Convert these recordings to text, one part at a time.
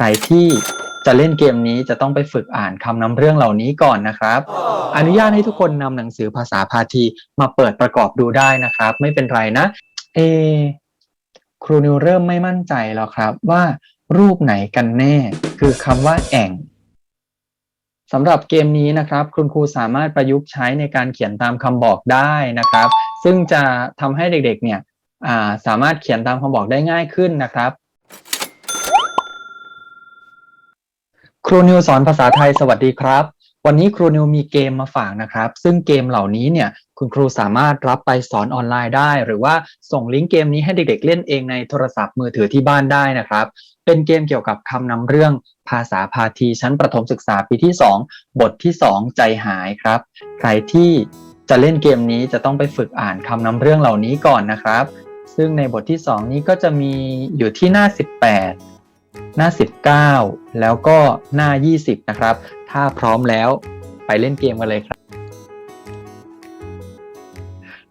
ใครที่จะเล่นเกมนี้จะต้องไปฝึกอ่านคำนำเรื่องเหล่านี้ก่อนนะครับ อนุญาตให้ทุกคนนำหนังสือภาษาพาทีมาเปิดประกอบดูได้นะครับ ไม่เป็นไรนะ เอ ครูนิวเริ่มไม่มั่นใจแล้วครับว่ารูปไหนกันแน่ คือคำว่าแอ่งสำหรับเกมนี้นะครับ คุณครูสามารถประยุกต์ใช้ในการเขียนตามคำบอกได้นะครับ ซึ่งจะทำให้เด็กๆเนี่ยาสามารถเขียนตามคำบอกได้ง่ายขึ้นนะครับ ครูนิวสอนภาษาไทยสวัสดีครับ วันนี้ครูนิวมีเกมมาฝากนะครับ ซึ่งเกมเหล่านี้เนี่ยคุณครูสามารถรับไปสอนออนไลน์ได้ หรือว่าส่งลิงก์เกมนี้ให้เด็กๆเล่นเองในโทรศัพท์มือถือที่บ้านได้นะครับ เป็นเกมเกี่ยวกับคำนำเรื่องภาษาพาทีชั้นประถมศึกษาปีที่ 2 บทที่ 2 ใจหายครับ ใครที่จะเล่นเกมนี้จะต้องไปฝึกอ่านคำนำเรื่องเหล่านี้ก่อนนะครับ ซึ่งในบทที่ 2 นี้ก็จะมีอยู่ที่หน้า 18 หน้า 19 แล้วก็หน้า 20 นะครับ ถ้าพร้อมแล้วไปเล่นเกมกันเลยครับ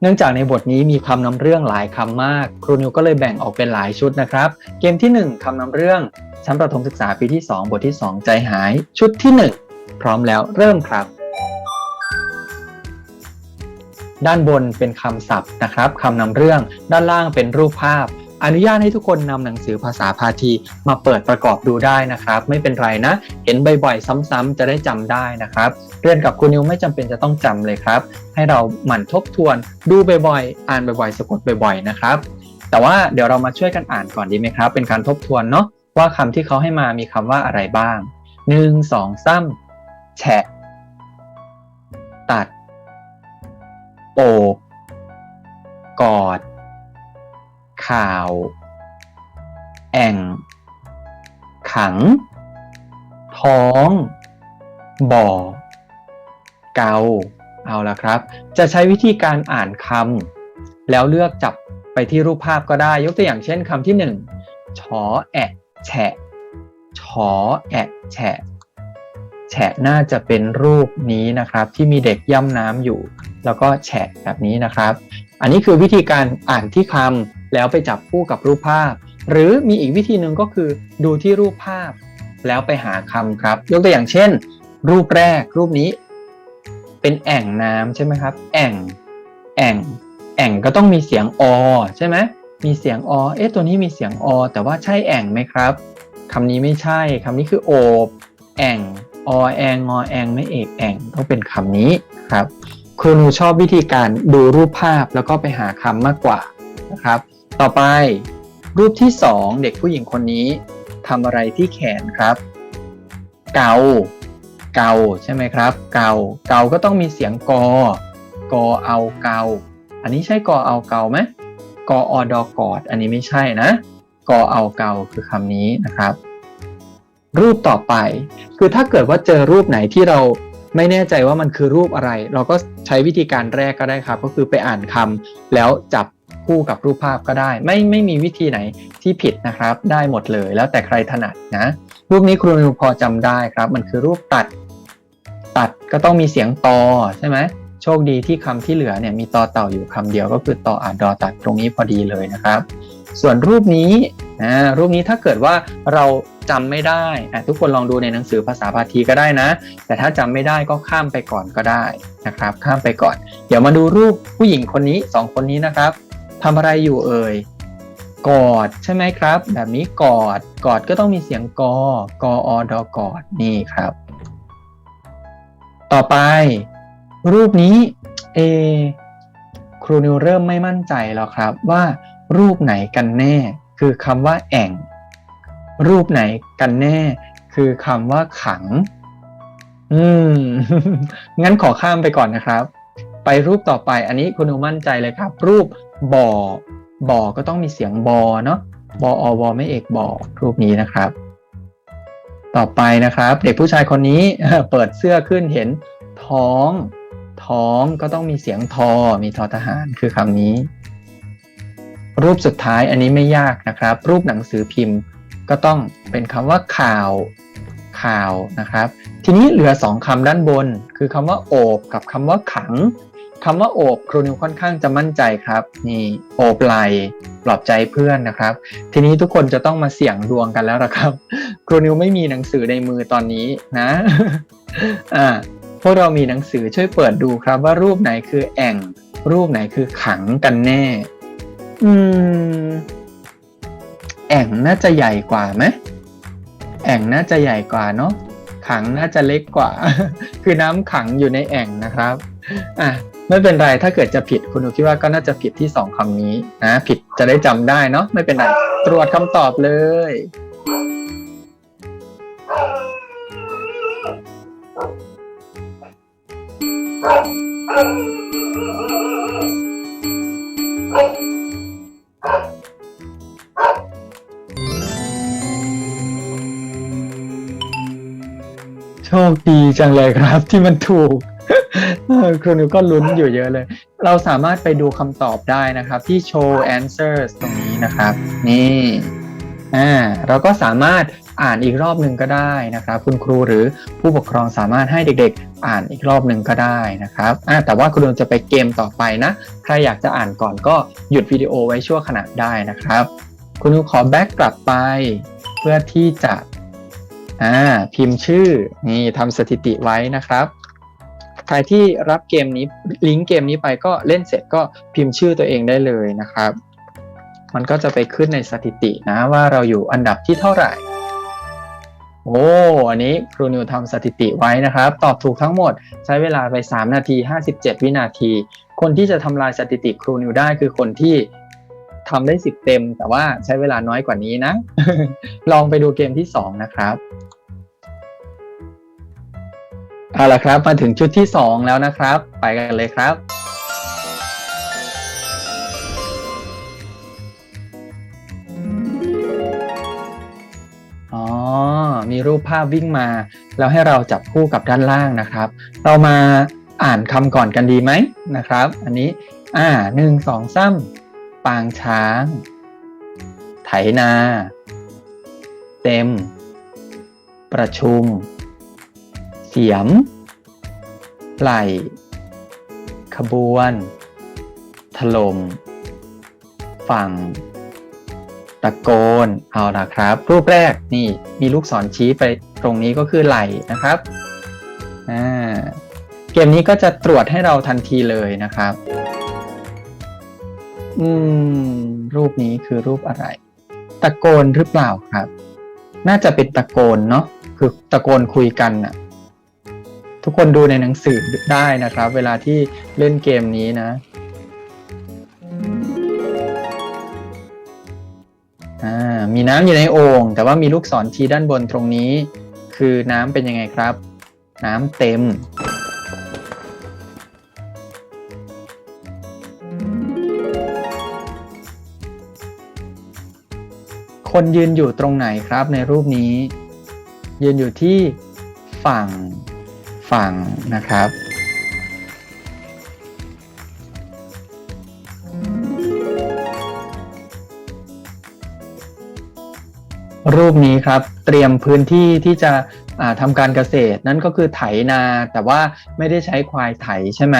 เนื่องจากในบทนี้มีคำนำเรื่องหลายคำมาก ครูนิวก็เลยแบ่งออกเป็นหลายชุดนะครับ เกมที่ 1 คำนำเรื่องชั้นประถมศึกษาปีที่ 2 บทที่ 2 ใจหาย ชุดที่ 1 พร้อมแล้วเริ่มครับ ด้านบนเป็นคำศัพท์นะครับคำนำเรื่อง ด้านล่างเป็นรูปภาพ อนุญาตให้ทุกคนนำหนังสือภาษาพาทีมาเปิดประกอบดูได้นะครับ ไม่เป็นไรนะ เห็นบ่อยๆ ซ้ำๆจะได้จำได้นะครับ เรียนกับครูนิวไม่จำเป็นจะต้องจำเลยครับ ให้เราหมั่นทบทวน ดูบ่อยๆ อ่านบ่อยๆ สะกดบ่อยๆ นะครับ แต่ว่าเดี๋ยวเรามาช่วยกันอ่านก่อนดีไหมครับ เป็นการทบทวนเนาะว่าคำที่เขาให้มามีคำว่าอะไรบ้างหนึ่งสองซ้ำแฉะตัดโอ ข่าว แอ่ง ขัง ท้อง บ่อ เกา เอาละครับ จะใช้วิธีการอ่านคำแล้วเลือกจับไปที่รูปภาพก็ได้ ยกตัวอย่างเช่นคำที่หนึ่งชอแอะแฉะชอแอะแฉะแฉะน่าจะเป็นรูปนี้นะครับ ที่มีเด็กย่ำน้ำอยู่ แล้วก็แฉะแบบนี้นะครับ อันนี้คือวิธีการอ่านที่คำ แล้วไปจับคู่กับรูปภาพ หรือมีอีกวิธีหนึ่งก็คือดูที่รูปภาพ แล้วไปหาคำครับ ยกตัวอย่างเช่น รูปแรกรูปนี้ เป็นแอ่งน้ำใช่ไหมครับ แอ่ง แอ่ง แอ่งก็ต้องมีเสียงอใช่ไหมมีเสียงอเอ๊ะตัวนี้มีเสียงอแต่ว่าใช่แอ่งไหมครับคำนี้ไม่ใช่คำนี้คือโอบแอ่งอแองงอแองไม่เอกแอ่งต้องเป็นคำนี้ครับครูหนูชอบวิธีการดูรูปภาพแล้วก็ไปหาคำมากกว่านะครับ ต่อไป รูปที่สองเด็กผู้หญิงคนนี้ทำอะไรที่แขนครับ เกา เกาใช่ไหมครับ เกา เกาก็ต้องมีเสียงกอ กอเอาเกา อันนี้ใช่กอเอาเกาไหมกออดอกอด อันนี้ไม่ใช่นะ กอเอาเกาคือคำนี้นะครับ รูปต่อไป คือถ้าเกิดว่าเจอรูปไหนที่เราไม่แน่ใจว่ามันคือรูปอะไร เราก็ใช้วิธีการแรกก็ได้ครับ ก็คือไปอ่านคำแล้วจับ คู่กับรูปภาพก็ได้ ไม่ไม่มีวิธีไหนที่ผิดนะครับ ได้หมดเลยแล้วแต่ใครถนัดนะ รูปนี้ครูนิวพอจำได้ครับ มันคือรูปตัด ตัดก็ต้องมีเสียงตอใช่ไหมโชคดีที่คำที่เหลือเนี่ยมีตอเต่าอยู่คำเดียวก็คือตออาดอตัดตรงนี้พอดีเลยนะครับ ส่วนรูปนี้นะรูปนี้ถ้าเกิดว่าเราจำไม่ได้ทุกคนลองดูในหนังสือภาษาพาทีก็ได้นะ แต่ถ้าจำไม่ได้ก็ข้ามไปก่อนก็ได้นะครับ ข้ามไปก่อน เดี๋ยวมาดูรูปผู้หญิงคนนี้สองคนนี้นะครับ ทำอะไรอยู่เอ่ยกอดใช่ไหมครับ แบบนี้กอดกอดก็ต้องมีเสียงกอกออดอกอดนี่ครับ ต่อไป รูปนี้เอครูนิวเริ่มไม่มั่นใจแล้วครับว่า รูปไหนกันแน่ คือคำว่า แอ่ง รูปไหนกันแน่ คือคำว่าขัง อืม งั้นขอข้ามไปก่อนนะครับ ไปรูปต่อไป อันนี้คุณนิวมั่นใจเลยครับ รูปบ่อบ่อก็ต้องมีเสียงบอเนาะบออวอไม่เอกบอรูปนี้นะครับ ต่อไปนะครับ เด็กผู้ชายคนนี้เปิดเสื้อขึ้นเห็นท้อง ท้องก็ต้องมีเสียงทอ มีทอทหารคือคำนี้ รูปสุดท้ายอันนี้ไม่ยากนะครับ รูปหนังสือพิมพ์ก็ต้องเป็นคำว่าข่าวข่าวนะครับ ทีนี้เหลือสองคำด้านบน คือคำว่าโอบกับคำว่าขัง คำว่าโอบครูนิวค่อนข้างจะมั่นใจครับนี่โอบไหลปลอบใจเพื่อนนะครับ ทีนี้ทุกคนจะต้องมาเสี่ยงดวงกันแล้วนะครับ ครูนิวไม่มีหนังสือในมือตอนนี้นะอ่าพวกเรามีหนังสือช่วยเปิดดูครับ ว่ารูปไหนคือแอ่ง รูปไหนคือขังกันแน่ อืม แอ่งน่าจะใหญ่กว่าไหมแอ่งน่าจะใหญ่กว่าเนาะขังน่าจะเล็กกว่า คือน้ำขังอยู่ในแอ่งนะครับ อะ ไม่เป็นไรถ้าเกิดจะผิดคุณหนูคิดว่าก็น่าจะผิดที่สองคำนี้นะผิดจะได้จำได้เนาะไม่เป็นไรตรวจคำตอบเลย โชคดีจังเลยครับที่มันถูก ครูนิวก็ลุ้นอยู่เยอะเลย เราสามารถไปดูคำตอบได้นะครับ ที่ show answers ตรงนี้นะครับ นี่อ่าเราก็สามารถอ่านอีกรอบหนึ่งก็ได้นะครับ คุณครูหรือผู้ปกครองสามารถให้เด็กๆ อ่านอีกรอบหนึ่งก็ได้นะครับอ่าแต่ว่าครูนิวจะไปเกมต่อไปนะ ใครอยากจะอ่านก่อนก็หยุดวิดีโอไว้ชั่วขณะได้นะครับ คุณนิวขอแบ็กกลับไป เพื่อที่จะอ่าพิมพ์ชื่อนี่ทำสถิติไว้นะครับ ใครที่รับเกมนี้ลิงก์เกมนี้ไปก็เล่นเสร็จก็พิมพ์ชื่อตัวเองได้เลยนะครับ มันก็จะไปขึ้นในสถิตินะว่าเราอยู่อันดับที่เท่าไหร่โอ้อันนี้ครูนิวทำสถิติไว้นะครับ ตอบถูกทั้งหมดใช้เวลาไป 3 นาที 57 วินาที คนที่จะทำลายสถิติครูนิวได้คือคนที่ทำได้ 10 เต็ม แต่ว่าใช้เวลาน้อยกว่านี้นะ ลองไปดูเกมที่ 2 นะครับ เอาละครับมาถึงชุดที่ 2 แล้วนะครับ ไปกันเลยครับ อ๋อ มีรูปภาพวิ่งมา แล้วให้เราจับคู่กับด้านล่างนะครับ เรามาอ่านคำก่อนกันดีไหมนะครับ อันนี้ อ่าหนึ่งสองซ้ำปางช้าง ไถนา เต็ม ประชุม เสียม ไหล ขบวน ถลม่ม ฝั่ง ตะโกน เอาละครับ รูปแรกนี่มีลูกศรชี้ไปตรงนี้ก็คือไหลนะครับอ่าเกมนี้ก็จะตรวจให้เราทันทีเลยนะครับ อืม รูปนี้คือรูปอะไร ตะโกนหรือเปล่าครับ น่าจะเป็นตะโกนเนาะ คือตะโกนคุยกันน่ะ ทุกคนดูในหนังสือได้นะครับ เวลาที่เล่นเกมนี้นะอ่ามีน้ำอยู่ในโอ่งแต่ว่ามีลูกศรชี้ด้านบนตรงนี้ คือน้ำเป็นยังไงครับ น้ำเต็ม คนยืนอยู่ตรงไหนครับในรูปนี้ ยืนอยู่ที่ฝั่ง ฝั่งนะครับ รูปนี้ครับเตรียมพื้นที่ที่จะอ่าทำการเกษตรนั่นก็คือไถนา แต่ว่าไม่ได้ใช้ควายไถใช่ไหม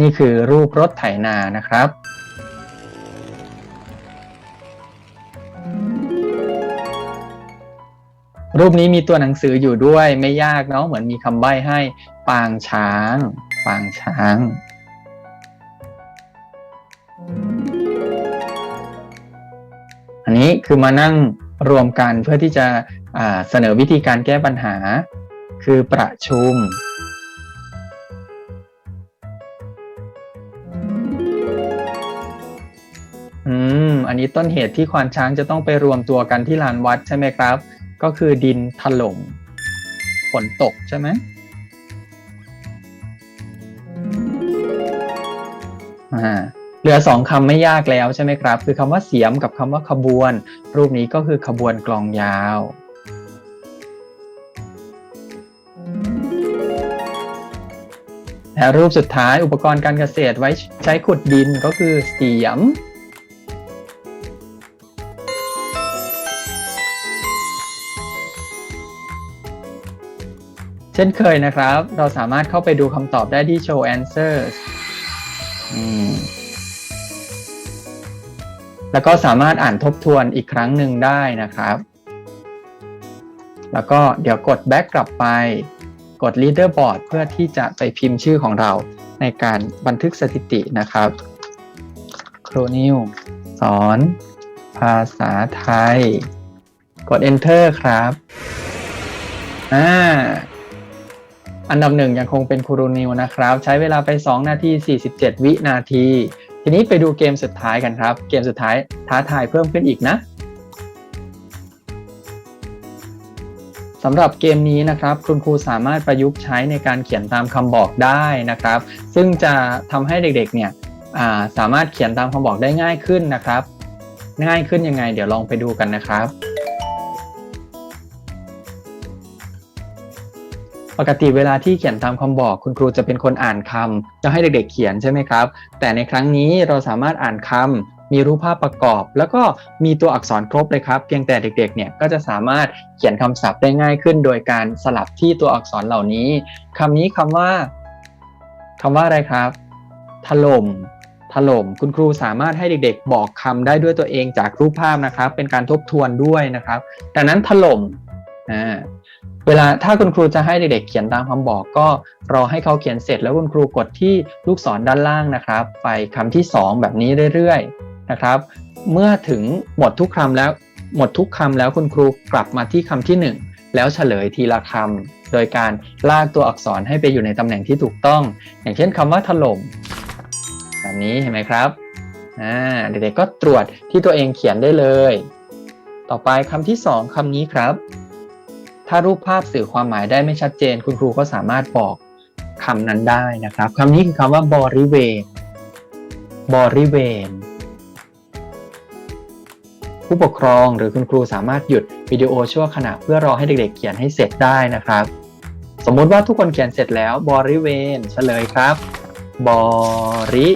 นี่คือรูปรถไถนานะครับ รูปนี้มีตัวหนังสืออยู่ด้วยไม่ยากเนาะเหมือนมีคำใบ้ให้ ปางช้าง ปางช้าง อันนี้คือมานั่งรวมกันเพื่อที่จะเสนอวิธีการแก้ปัญหา คือประชุม อืม อันนี้ต้นเหตุที่ควานช้างจะต้องไปรวมตัวกันที่ลานวัดใช่ไหมครับ ก็คือดินถล่มฝนตกใช่ไหมอ่าเหลือสองคำไม่ยากแล้วใช่ไหมครับ คือคำว่าเสียมกับคำว่าขบวน รูปนี้ก็คือขบวนกลองยาว และรูปสุดท้ายอุปกรณ์การเกษตรไว้ใช้ขุดดินก็คือเสียม เช่นเคยนะครับ เราสามารถเข้าไปดูคำตอบได้ที่ show answers แล้วก็สามารถอ่านทบทวนอีกครั้งหนึ่งได้นะครับ แล้วก็เดี๋ยวกด back กลับไป กด leaderboard เพื่อที่จะไปพิมพ์ชื่อของเราในการบันทึกสถิตินะครับ ครูนิวสอน ภาษาไทย กด enter ครับ อ่า อันดับหนึ่งยังคงเป็นครูนิวนะครับ ใช้เวลาไป 2 นาที 47 วินาที ทีนี้ไปดูเกมสุดท้ายกันครับ เกมสุดท้ายท้าทายเพิ่มขึ้นอีกนะสำหรับเกมนี้นะครับคุณครูสามารถประยุกต์ใช้ในการเขียนตามคำบอกได้นะครับ ซึ่งจะทำให้เด็กๆเนี่ยาสามารถเขียนตามคำบอกได้ง่ายขึ้นนะครับ ง่ายขึ้นยังไง เดี๋ยวลองไปดูกันนะครับ ปกติเวลาที่เขียนตามคำบอก คุณครูจะเป็นคนอ่านคำจะให้เด็กๆเขียนใช่ไหมครับ แต่ในครั้งนี้เราสามารถอ่านคำมีรูปภาพประกอบ แล้วก็มีตัวอักษรครบเลยครับ เพียงแต่เด็กๆเนี่ยก็จะสามารถเขียนคำศัพท์ได้ง่ายขึ้น โดยการสลับที่ตัวอักษรเหล่านี้คำนี้คำว่าคำว่าอะไรครับถล่มถล่มคุณครูสามารถให้เด็กๆ บอกคำได้ด้วยตัวเองจากรูปภาพนะครับ เป็นการทบทวนด้วยนะครับ ดังนั้นถล่มอ่า เวลาถ้าคุณครูจะให้เด็กๆเขียนตามคำบอกก็รอให้เขาเขียนเสร็จแล้วคุณครูกดที่ลูกศรด้านล่างนะครับ ไปคำที่ 2 แบบนี้เรื่อยๆนะครับ เมื่อถึงหมดทุกคำแล้วหมดทุกคำแล้วคุณครูกลับมาที่คำที่ 1 แล้วเฉลยทีละคำโดยการลากตัวอักษรให้ไปอยู่ในตำแหน่งที่ถูกต้อง อย่างเช่นคำว่าถล่มแบบนี้เห็นไหมครับเด็กๆก็ตรวจที่ตัวเองเขียนได้เลย ต่อไปคำที่สองคำนี้ครับ ถ้ารูปภาพสื่อความหมายได้ไม่ชัดเจน คุณครูก็สามารถบอกคำนั้นได้นะครับคำนี้คือคำว่าบริเวณ บริเวณ ผู้ปกครองหรือคุณครูสามารถหยุดวิดีโอชั่วขณะเพื่อรอให้เด็กๆ เขียนให้เสร็จได้นะครับ สมมติว่าทุกคนเขียนเสร็จแล้วบริเวณเฉลยครับ บริ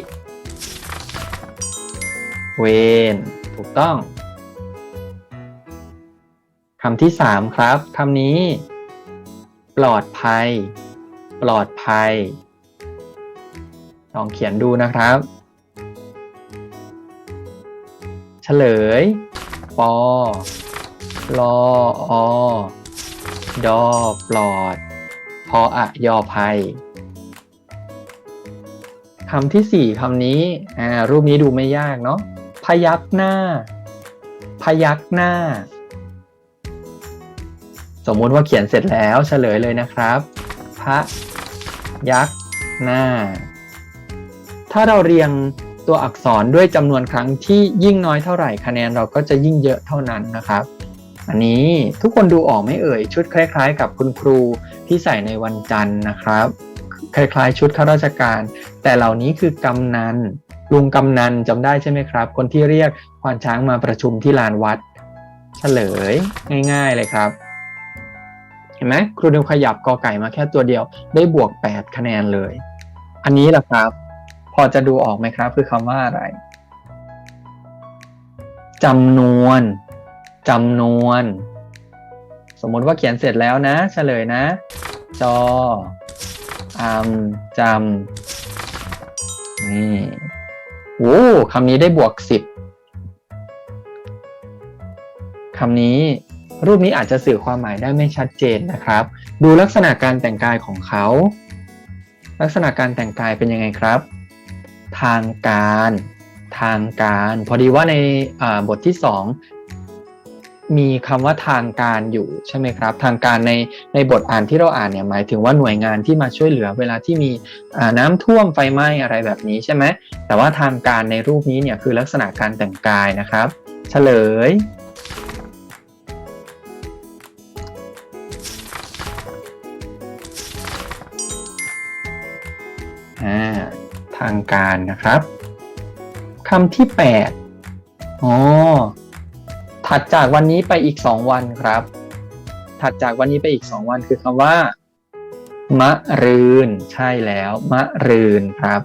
เวน ถูกต้อง คำที่สามครับคำนี้ ปลอดภัย ปลอดภัย ลองเขียนดูนะครับ เฉลย ปอลออดอปลอด พออะยอภัยคำที่สี่คำนี้ อ่า รูปนี้ดูไม่ยากเนาะ พยักหน้า พยักหน้า สมมุติว่าเขียนเสร็จแล้วเฉลยเลยนะครับ พระยักษ์หน้า ถ้าเราเรียงตัวอักษรด้วยจำนวนครั้งที่ยิ่งน้อยเท่าไหร่คะแนนเราก็จะยิ่งเยอะเท่านั้นนะครับ อันนี้ทุกคนดูออกไหม่เอ่ย ชุดคล้าย ๆ กับคุณครูที่ใส่ในวันจันทร์นะครับ คล้ายๆ ชุดข้าราชการ แต่เหล่านี้คือกำนันลุงกำนันจำได้ใช่ไหมครับ คนที่เรียกควานช้างมาประชุมที่ลานวัด เฉลยง่าย ๆเลยครับ ห็นไหมครูนิวขยับกอไก่มาแค่ตัวเดียว ได้บวก 8 คะแนนเลย อันนี้แหละครับ พอจะดูออกไหมครับ คือคำว่าอะไรจำนวนจำนวน สมมติว่าเขียนเสร็จแล้วนะเฉลยนะ จออัมจำนี่โอ้คำนี้ได้บวกสิบคำนี้ รูปนี้อาจจะสื่อความหมายได้ไม่ชัดเจนนะครับ ดูลักษณะการแต่งกายของเขา ลักษณะการแต่งกายเป็นยังไงครับ ทางการ ทางการ พอดีว่าในบทที่สองมีคำว่าทางการอยู่ใช่ไหมครับ ทางการในในบทอ่านที่เราอ่านเนี่ยหมายถึงว่าหน่วยงานที่มาช่วยเหลือเวลาที่มีน้ำท่วมไฟไหม้อะไรแบบนี้ใช่ไหมแต่ว่าทางการในรูปนี้เนี่ยคือลักษณะการแต่งกายนะครับ เฉลย ทางการนะครับคำที่8อ๋อถัดจากวันนี้ไปอีก 2 วันครับ ถัดจากวันนี้ไปอีก 2 วันคือคำว่ามะรืน ใช่แล้ว มะรืนครับ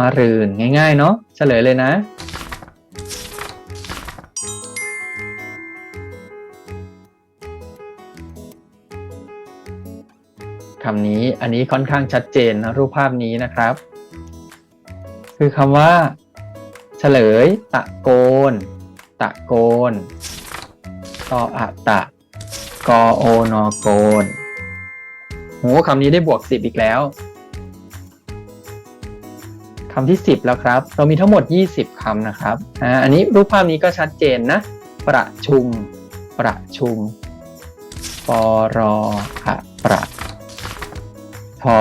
มะรืนง่าย ๆ เนาะเฉลยเลยนะำนี้ อันนี้ค่อนข้างชัดเจนนะรูปภาพนี้นะครับ คือคำว่า เฉลย ตะโกน ตะโกนตออะตะ กอโอนอโกนโหคำนี้ได้บวกสิบอีกแล้วคำที่สิบแล้วครับ เรามีทั้งหมดยี่สิบคำนะครับอ่าอันนี้รูปภาพนี้ก็ชัดเจนนะ ประชุม ประชุมปรอะประ ทอ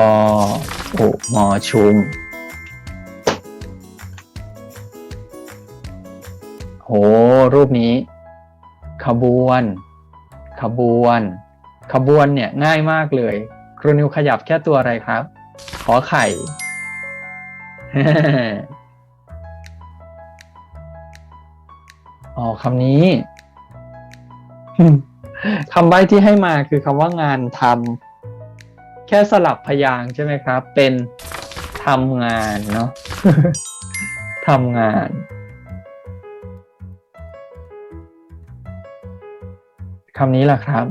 อุมอชุม โห รูปนี้ ขบวน ขบวน ขบวนเนี่ยง่ายมากเลย ครูนิวขยับแค่ตัวอะไรครับ ขอไข่ อ๋อคำนี้คำใบ้ที่ให้มาคือคำว่างานทำ แค่สลับพยางใช่ไหมครับ เป็นทำงานเนาะทำงานคำนี้แหละครับ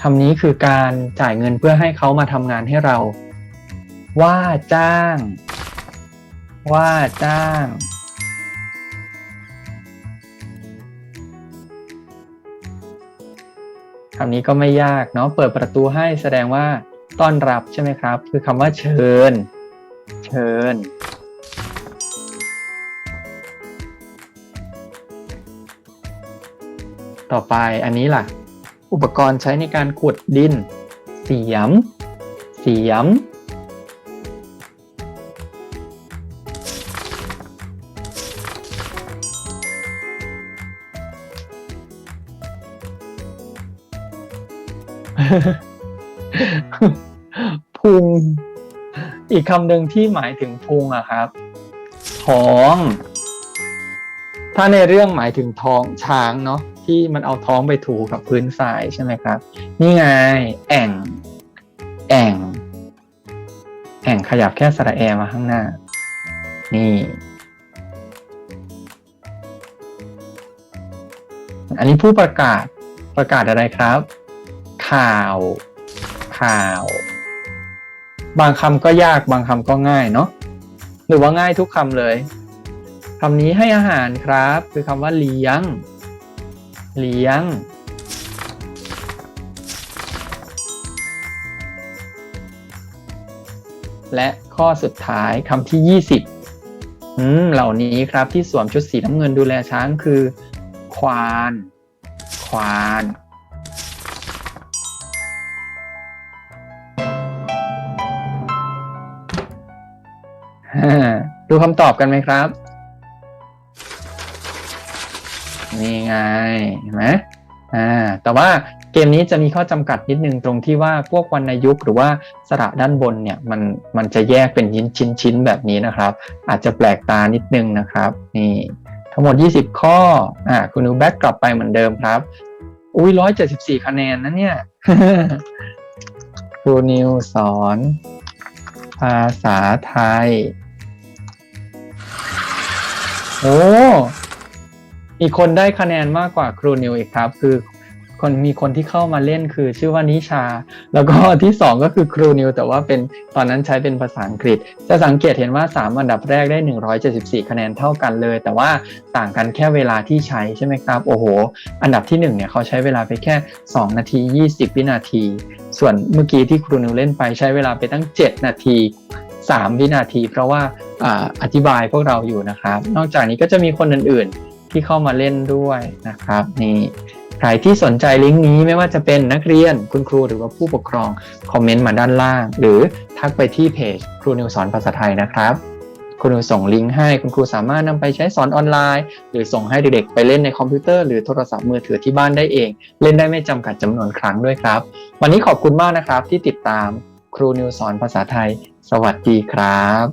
คำนี้คือการจ่ายเงินเพื่อให้เขามาทำงานให้เรา ว่าจ้าง ว่าจ้าง คำนี้ก็ไม่ยากเนาะเปิดประตูให้แสดงว่าต้อนรับใช่ไหมครับ คือคำว่าเชิญ เชิญ ต่อไปอันนี้ล่ะ อุปกรณ์ใช้ในการขุดดิน เสียม เสียม พุง อีกคำหนึ่งที่หมายถึงพุงอะครับ ท้อง ถ้าในเรื่องหมายถึงท้องช้างเนาะที่มันเอาท้องไปถูกับพื้นทรายใช่ไหมครับ นี่ไง แอ่ง แอ่ง แอ่งขยับแค่สระแอมาข้างหน้า นี่ อันนี้ผู้ประกาศประกาศอะไรครับ ข่าว ข่าว บางคำก็ยากบางคำก็ง่ายเนาะหรือว่าง่ายทุกคำเลยคำนี้ให้อาหารครับ คือคำว่าเลี้ยง เลี้ยง และข้อสุดท้ายคำที่ 20อืมเหล่านี้ครับที่สวมชุดสีน้ำเงินดูแลช้างคือ ควาน ควาน ดูคำตอบกันไหมครับ นี่ไงเห็นไหมอ่าแต่ว่าเกมนี้จะมีข้อจำกัดนิดนึงตรงที่ว่าพวกวรรณยุกต์หรือว่าสระด้านบนเนี่ยมันมันจะแยกเป็นชิ้นชิ้นชิ้นแบบนี้นะครับ อาจจะแปลกตานิดนึงนะครับนี่ทั้งหมด 20 ข้ออ่าคุณนูแบ็กกลับไปเหมือนเดิมครับ อุ้ย174 คะแนนนะเนี่ยครูนิวสอน ภาษาไทย โอ้มีคนได้คะแนนมากกว่าครูนิวอีกครับ คือคนมีคนที่เข้ามาเล่นคือชื่อว่านิชา แล้วก็ที่สองก็คือครูนิวแต่ว่าเป็นตอนนั้นใช้เป็นภาษาอังกฤษ จะสังเกตเห็นว่า 3 อันดับแรกได้ 174 คะแนนเท่ากันเลย แต่ว่าต่างกันแค่เวลาที่ใช้ใช่ไหมครับ โอ้โห อันดับที่ 1 เนี่ยเขาใช้เวลาไปแค่ 2 นาที 20 วินาที ส่วนเมื่อกี้ที่ครูนิวเล่นไปใช้เวลาไปตั้ง 7 นาที 3 วินาที เพราะว่าอ่าอธิบายพวกเราอยู่นะครับ นอกจากนี้ก็จะมีคนอื่นๆที่เข้ามาเล่นด้วยนะครับนี่ใครที่สนใจลิงก์นี้ไม่ว่าจะเป็นนักเรียนคุณครูหรือว่าผู้ปกครอง คอมเมนต์มาด้านล่าง หรือทักไปที่เพจครูนิวสอนภาษาไทยนะครับ คุณครูส่งลิงก์ให้คุณครูสามารถนำไปใช้สอนออนไลน์ หรือส่งให้เด็กๆไปเล่นในคอมพิวเตอร์หรือโทรศัพท์มือถือที่บ้านได้เอง เล่นได้ไม่จำกัดจำนวนครั้งด้วยครับ วันนี้ขอบคุณมากนะครับที่ติดตามครูนิวสอนภาษาไทย สวัสดีครับ